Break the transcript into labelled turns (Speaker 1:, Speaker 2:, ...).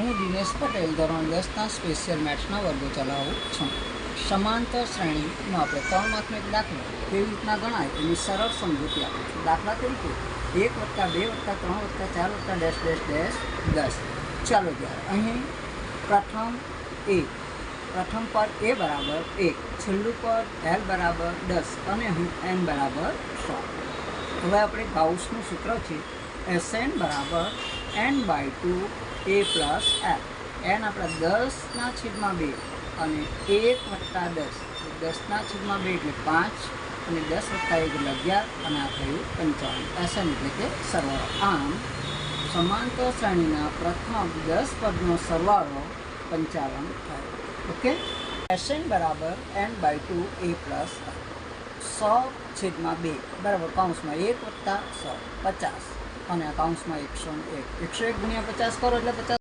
Speaker 1: હું દિનેશ પટેલ, ધોરણ દસના સ્પેશિયલ મેથ્સના વર્ગો ચલાવું છું. સમાંતર શ્રેણીનો આપણે ત્રણ માર્કનો એક દાખલો કેવી રીતના ગણાય એની સરળ સમજૂતી આપું છું. દાખલા તરીકે એક વત્તા બે વત્તા ત્રણ વત્તા ચાર વત્તા ડેશ ડેશ ડેશ દસ. ચાલો ત્યારે અહીં પ્રથમ એ, પ્રથમ પદ એ બરાબર એક, છેલ્લું પદ એલ બરાબર દસ અને અહીં એન બરાબર સો હવે આપણે ગાઉસનું સૂત્ર છે એસ એન બરાબર N by two A plus F N આપણા દસના છેદમાં બે અને એક વત્તા દસ. દસના છેદમાં બે એટલે પાંચ અને દસ વત્તા એક એટલે અગિયાર અને આ થયું પંચાવન. એસન એટલે કે સરવાળો. આમ, સમાંતર શ્રેણીના પ્રથમ દસ પદનો સરવાળો પંચાવન થયો. ઓકે એસ બરાબર N by two A plus સો છેદમાં બે. બરાબર, કૌંસમાં એક વત્તા સો પચાસ. અને કૌંસમાં એકસો એક. એકસો એક ગુણ્યા પચાસ કરો એટલે પચાસ